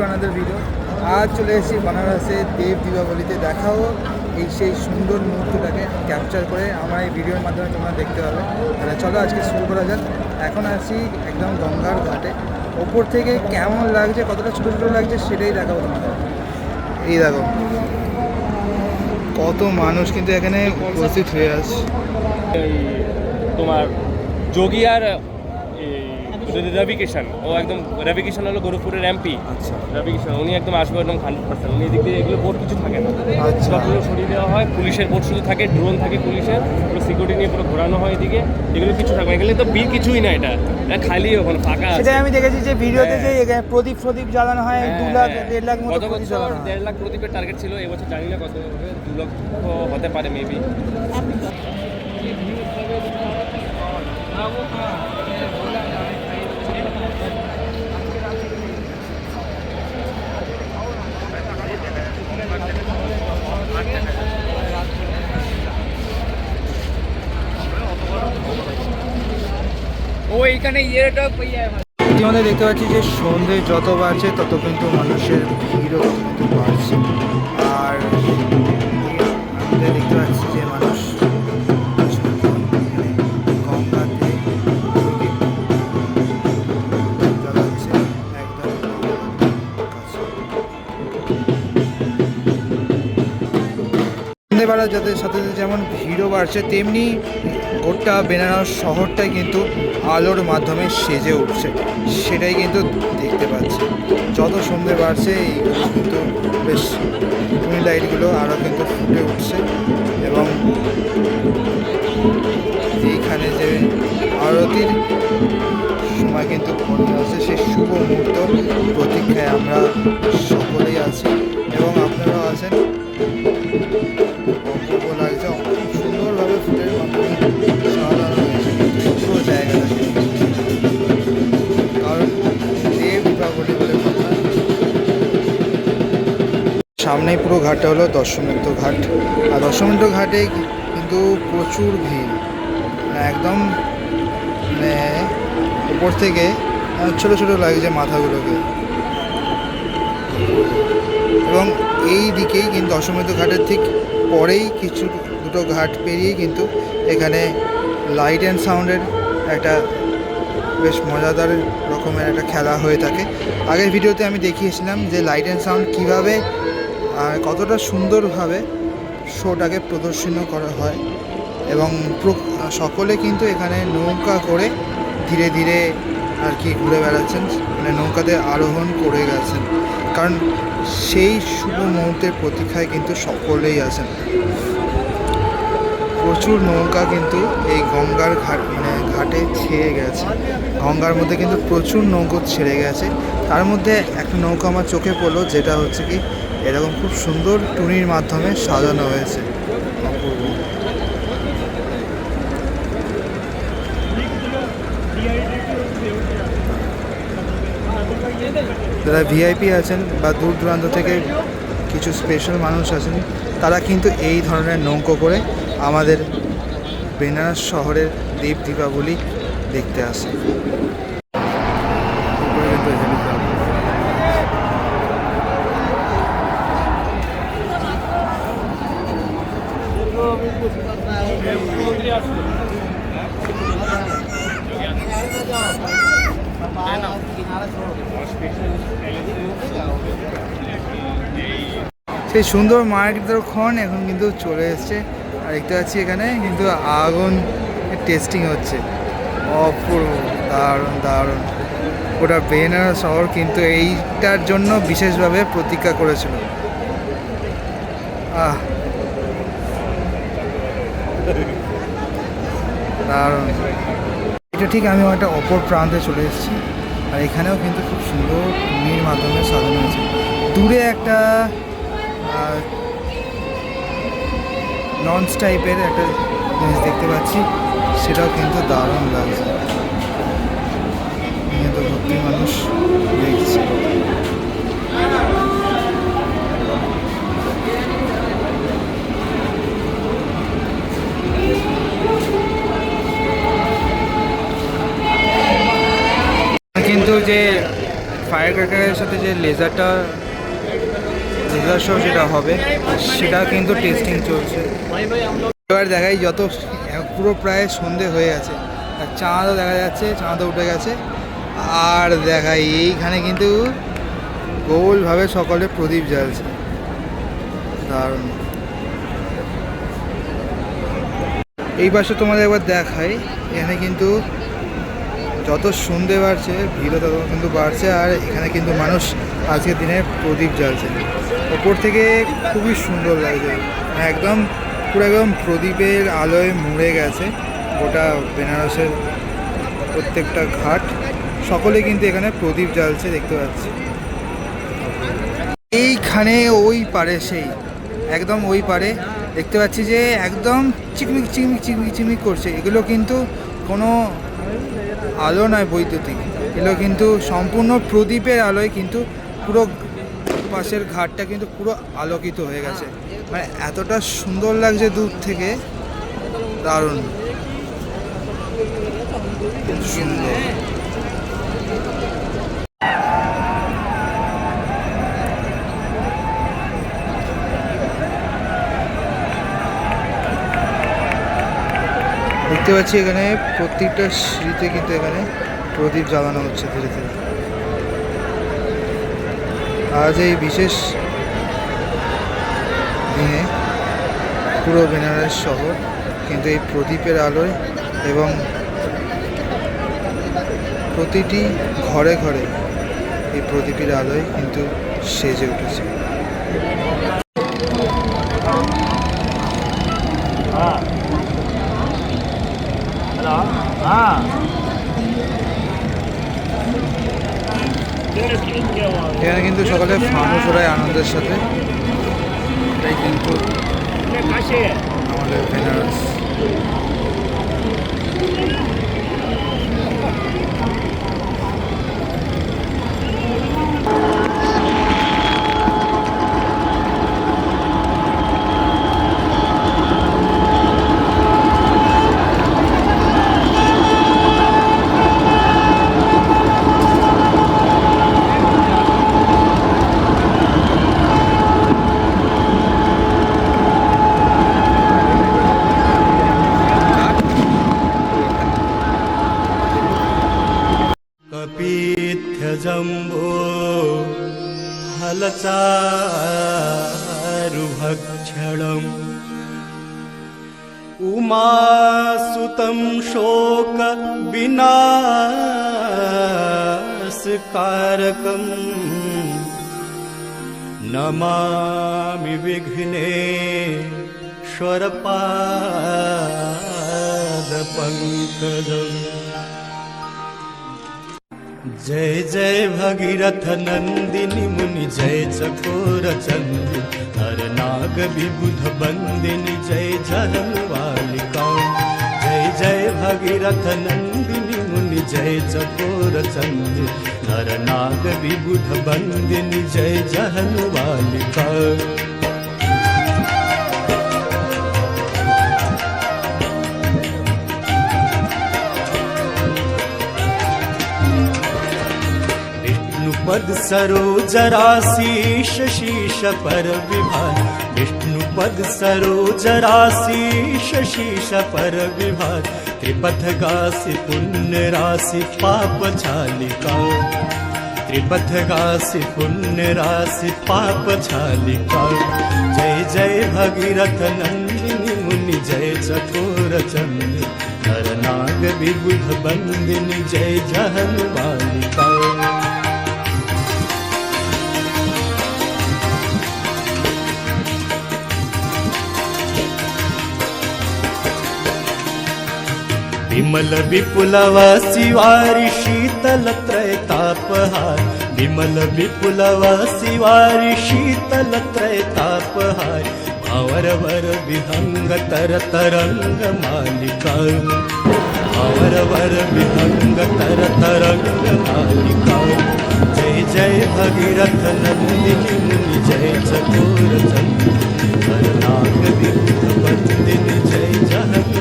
To another video আজ চলে এসেছি বানারসে দেব দীপাবলিতে। দেখাও এই সেই সুন্দর মুহূর্তটাকে ক্যাপচার করে আমার এই ভিডিওর মাধ্যমে তোমরা দেখতে পাবে। তাহলে চলো আজকে শুরু করা যাক। এখন আসি একদম গঙ্গার ঘাটে। ওপর থেকে কেমন লাগছে, কতটা ছোটো ছোটো লাগছে সেটাই দেখাবো তোমাদের। এই দেখো, কত মানুষ কিন্তু এখানে উপস্থিত হয়ে এই তোমার যোগী আর রবি কিষান ও একদম রবি কিষান হলো গোরখপুরের এমপি আচ্ছা। রবি কিষান উনি একদম আসবে একদম হান্ড্রেড পার্সেন্ট উনি এদিক দিয়ে এগুলো বোর্ড কিছু থাকে না। আচ্ছা। সবগুলো সরিয়ে দেওয়া হয় পুলিশের বোর্ড শুধু থাকে ড্রোন থাকে পুলিশের পুরো সিকিউরিটি নিয়ে পুরো ঘোরানো হয় এদিকে। এগুলো কিছু থাকবে এখানে তো বীর কিছুই না এটা। এটা খালি ওখানে ফাঁকা সেটাই আমি দেখেছি যে ভিডিওতে যে হ্যাঁ। এখানে প্রদীপ প্রদীপ জ্বালানো হয় দু হ্যাঁ, লাখ হ্যাঁ। দেড় লাখ মতো গত বছর দেড় লাখ প্রদীপের টার্গেট ছিল এবছর জানি না কত হবে দু লক্ষ হতে পারে মেবি ও এইখানে ইয়েটা ইয়ে ইতিমধ্যে দেখতে পাচ্ছি যে সন্ধে যত বাড়ছে, তত কিন্তু মানুষের ভিড়ও কিন্তু বাড়ছে আর দেখতে পাচ্ছি যে মানুষ গঙ্গাতে প্রদীপ জ্বালাচ্ছে একদম কাছে। সন্ধে বাড়ার যাদের সাথে যেমন ভিড়ও বাড়ছে, তেমনি গোটা বেনারস শহরটাই কিন্তু আলোর মাধ্যমে সেজে উঠছে। সেটাই কিন্তু দেখতে পাচ্ছি। যত সন্ধে বাড়ছে এইগুলো কিন্তু বেশ টুনি লাইটগুলো আরও কিন্তু ফুটে উঠছে এবং এইখানে যে আরতির সময় কিন্তু মনে আছে সেই শুভ মুহূর্ত প্রতীক্ষায় আমরা পুরো ঘাটটা হলো দশমিত্র ঘাট। আর দশমিত্র ঘাটে কিন্তু প্রচুর ভিড়। মানে একদম মানে উপর থেকে ছোটো ছোটো ছোট লাগছে মাথাগুলোকে। এবং এই দিকেই কিন্তু অশ্বমেধ ঘাটের ঠিক পরেই কিছু দুটো ঘাট পেরিয়ে কিন্তু এখানে লাইট অ্যান্ড সাউন্ডের একটা বেশ মজাদার রকমের একটা খেলা হয়ে থাকে। আগের ভিডিওতে আমি দেখিয়েছিলাম যে লাইট অ্যান্ড সাউন্ড কীভাবে আর কতটা সুন্দরভাবে শোটাকে প্রদর্শন করা হয় এবং সকলে কিন্তু এখানে নৌকা করে ধীরে ধীরে আর কি ঘুরে বেড়াচ্ছেন মানে নৌকাতে আরোহণ করে গেছেন। কারণ সেই শুভ মুহূর্তের প্রতীক্ষায় কিন্তু সকলেই আছেন। প্রচুর নৌকা কিন্তু এই গঙ্গার ঘাট মানে ঘাটে ছেয়ে গেছে। গঙ্গার মধ্যে কিন্তু প্রচুর নৌকো ছেড়ে গেছে। তার মধ্যে একটা নৌকা আমার চোখে পড়ল, যেটা হচ্ছে কি এরকম খুব সুন্দর টুনির মাধ্যমে সাজানো হয়েছে। যারা ভিআইপি আছেন বা দূর দূরান্ত থেকে কিছু স্পেশাল মানুষ আছেন, তারা কিন্তু এই ধরনের নৌকো করে আমাদের বেনারস শহরের দেব দীপাবলি দেখতে আসে সেই সুন্দর মার্কেটক্ষণ এখন কিন্তু চলে এসছে। আর দেখতে পাচ্ছি এখানে কিন্তু আগুন টেস্টিং হচ্ছে। অপূর্ব, দারুণ দারুণ। ওটা বেনারস শহর কিন্তু এইটার জন্য বিশেষভাবে প্রতীক্ষা করেছিল। আহ। দারুণ। এটা ঠিক আমি একটা অপর প্রান্তে চলে এসেছি। আর এখানেও কিন্তু খুব সুন্দর টুনির মাধ্যমে সাজানো হয়েছে। দূরে একটা লঞ্চ টাইপের একটা জিনিস দেখতে পাচ্ছি। সেটাও কিন্তু দারুণ লাগছে। তো ভর্তি মানুষ দেখছে। কিন্তু যে ফায়ার ক্র্যাকারের সাথে যে লেজারটা লেজার শো যেটা হবে সেটা কিন্তু টেস্টিং চলছে। এবার দেখাই যত, পুরো প্রায় সন্ধে হয়ে গেছে। আর চাঁদও দেখা যাচ্ছে, চাঁদও উঠে গেছে। আর দেখাই, এইখানে কিন্তু গোলভাবে সকলে প্রদীপ জ্বালছে। দারুণ। এই পাশে তোমাদের একবার দেখাই, এখানে কিন্তু যত সন্ধে বাড়ছে, ভিড়ও তত কিন্তু বাড়ছে, আর এখানে কিন্তু মানুষ আজকের দিনে প্রদীপ জ্বালছে। ওপর থেকে খুবই সুন্দর লাগছে। মানে একদম পুরো একদম প্রদীপের আলোয় মুড়ে গেছে গোটা বেনারসের প্রত্যেকটা ঘাট। সকলে কিন্তু এখানে প্রদীপ জ্বালছে দেখতে পাচ্ছি। এইখানে ওই পারে সেই, একদম ওই পারে দেখতে পাচ্ছি যে একদম চিকমিক চিকমিক চিকমিক চিকমিক করছে। এগুলো কিন্তু কোনো আলো নয় বৈদ্যুতিক। এগুলো কিন্তু সম্পূর্ণ প্রদীপের আলোয় কিন্তু পুরো পাশের ঘাটটা কিন্তু পুরো আলোকিত হয়ে গেছে। মানে এতটা সুন্দর লাগছে দূর থেকে। দারুণ। সুন্দর। দেখতে পাচ্ছি এখানে প্রত্যেকটা সিঁড়িতে কিন্তু এখানে প্রদীপ জ্বালানো হচ্ছে ধীরে ধীরে। আজ এই বিশেষ দিনে পুরো বেনারস শহর, কিন্তু এই প্রদীপের আলোয় এবং প্রতিটি ঘরে ঘরে এই প্রদীপের আলোয় কিন্তু সেজে উঠেছে। এখানে কিন্তু সকালে মানুষ ওড়ায় আনন্দের সাথে। এটাই কিন্তু আমাদের বেনারস नमामि विघ्नेश्वरपादपङ्कजम् जय जय भगीरथ नंदिनी मुनि जय चकोर चंद्र हर नाग विबुध बंदिनी जय जहनवालिका जय जय भगीरथ नंदिनी मुनि जय चकोर चंद्र हर नाग विबुध बंदिनी जय जहनवालिका विष्णुपद सरोजराशीष शीश पर विष्णुपद शीश पर विभाग त्रिपथ गासी पुण्य राशि पाप छालिका त्रिपथ गासी पुण्य राशि पाप छालिका जय जय भगीरथ नंदिनी मुनि जय चकोर चंद्र नर नाग विबुध बंदिनी जय जहन बालिका विमल विपुलवासि वारि शीतलत्रयतापहार विमल विपुलवासि वारि विपुलवा सिवारि विहङ्ग तर तरङ्ग मालिका विमल विहङ्ग तर तरङ्ग मालिका जय जय भगीरथ नन्दिनि विहङ्गर तरङ्ग मालिकामर वर विहङ्गर जय मलिका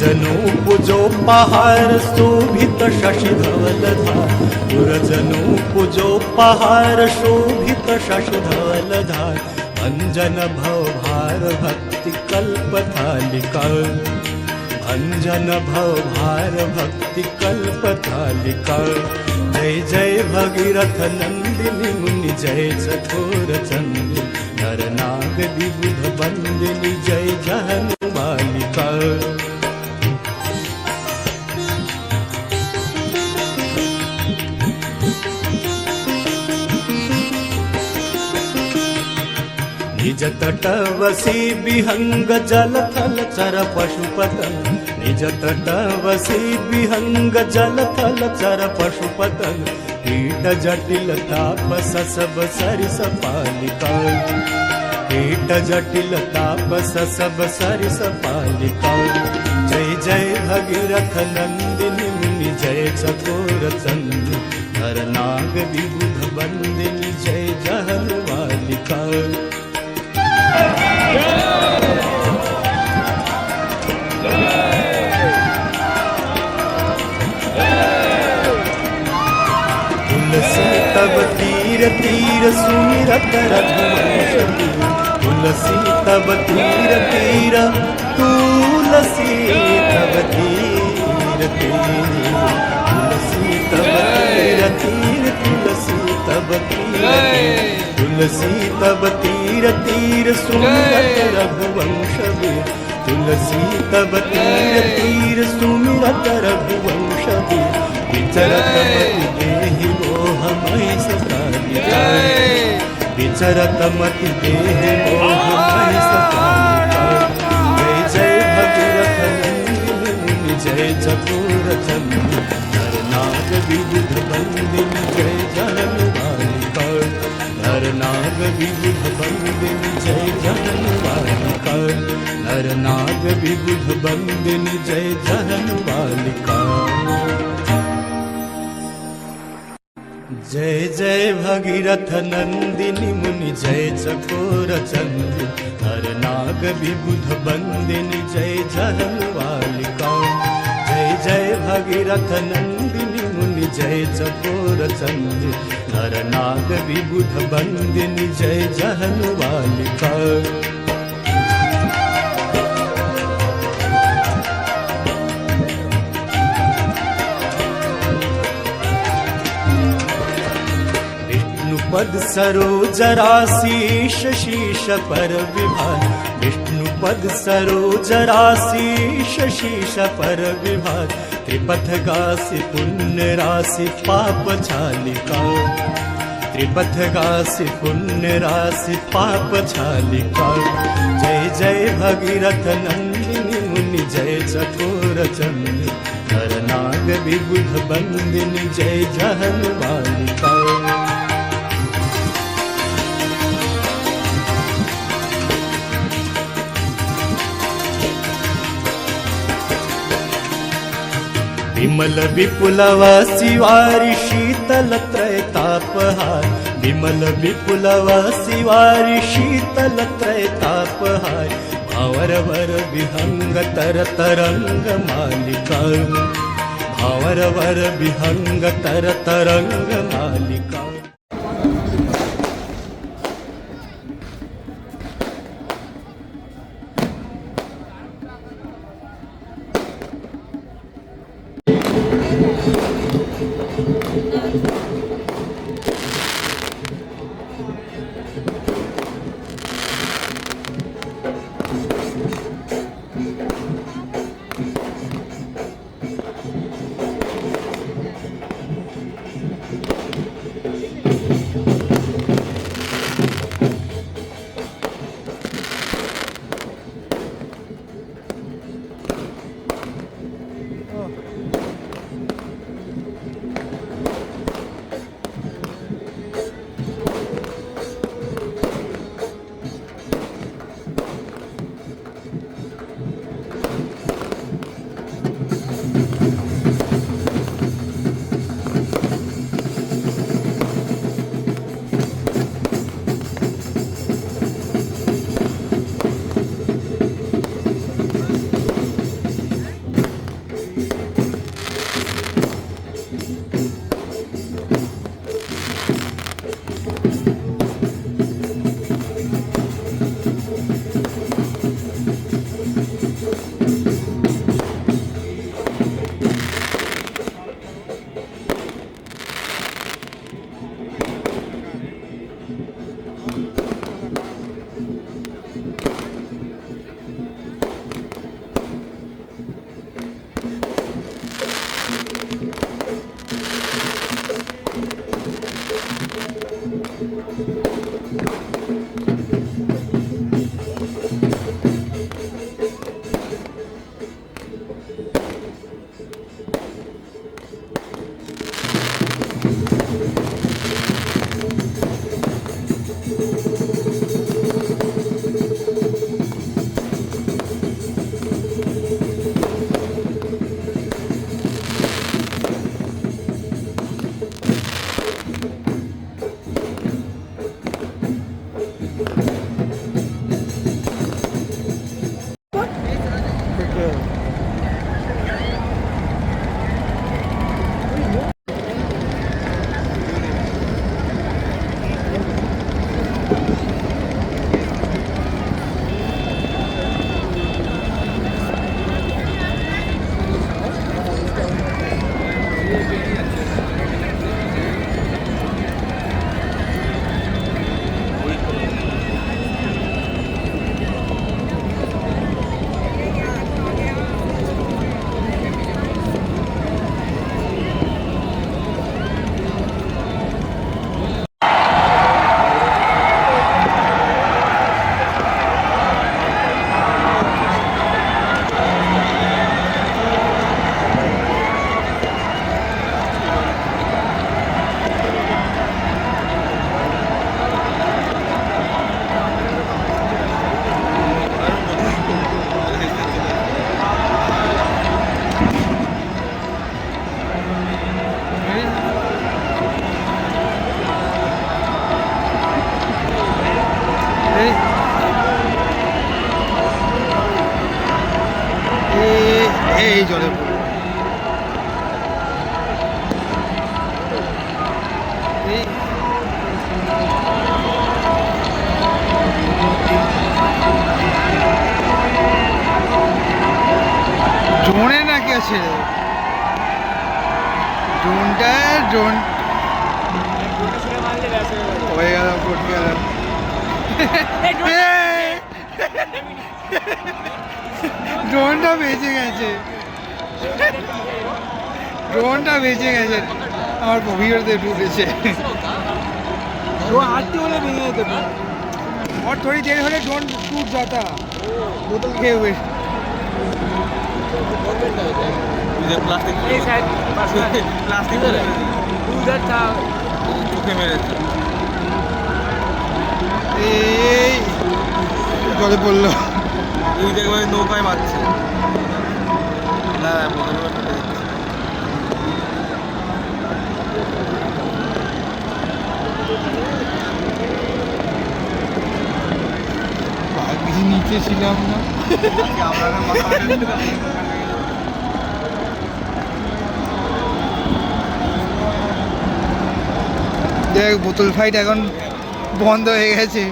जनू पुजो पहाड शोभित शशि धवलधार्जनू पुजो पहार शोभित शशि धवलधा अंजन भार भक्ति कल्पथालिका अञ्जन भवभार भक्ति कल्पथालिका जय जय भगीरथ नन्दिनी मुनि जय जरचनी नरनाग विबुध बन्दिनी जय जनु मालिका हङ्ग जल चर पशुपतटव जल चर पशुपतटिल सरस पिका जटिल तापसरस पिका जय जय भगीरथ नन्दिनि जय चकोर चन्द्र नाग विबुध वन्दिनि जय भग्रथ वालिका। सुमिरत रघुवंश तुलसी तीर तीर तुलसी तब तीर तीर तुलसी तीर तुलसी तीर तीर वीर तुलसी तीर तीर सुमिरत रघुवंश विचरत मति देह मोह भय जय जय भगीरथ जय चतुर चंद्र नरनाग विबुध बंदिन, जय जनवारी पर नरनाग विबुध बंदिन, जय जनवारी नर नाग विबुध बंदिन, जय जनवारी का जय जय भगीरथ नंदिनी मुनि जय चकोर चंद। हर नाग विबुध बंदिनी जय जहन जय जय भगीरथ नंदिनी मुनि जय चकोर चंद। हर नाग विबुध बंदिनी जय जहन विष्णुपद सरोज राशीष शीश पर विभार विष्णुपद सरोज राशीष शीश पर विभार त्रिपथ पुण्य राशि पाप छालिका त्रिपथ पुण्य राशि पाप छालिका जय जय भगीरथ नंदिनी मुनि जय चकोर चंद। हर नाग विबुध बंदिनी जय जहन बालिका विमल विपुलवासी वारी शीतल त्रैतापहा विमल विपुलवासी वारी शीतल त्रैतापहाय भावरवर विहंग तर तरंग मालिका। भावरवर विहंग तर तरंग मालिका। ড্রোনটা বেঁচে গেছে ড্রোনটা বেঁচে গেছে আমার গভীরতে ঢুকেছে আজকে হলে ভেঙে যেতে और थोड़ी देर হলে ড্রোন टूट जाता बोतल খেয়ে हुए ये शायद प्लास्टिक उधर था এই জলে পড়ল ওই দেখবে নৌকায় মারছে। না নিচে ছিলাম না। দেখ বোতল ফাইট এখন বন্ধ হয়ে গেছে।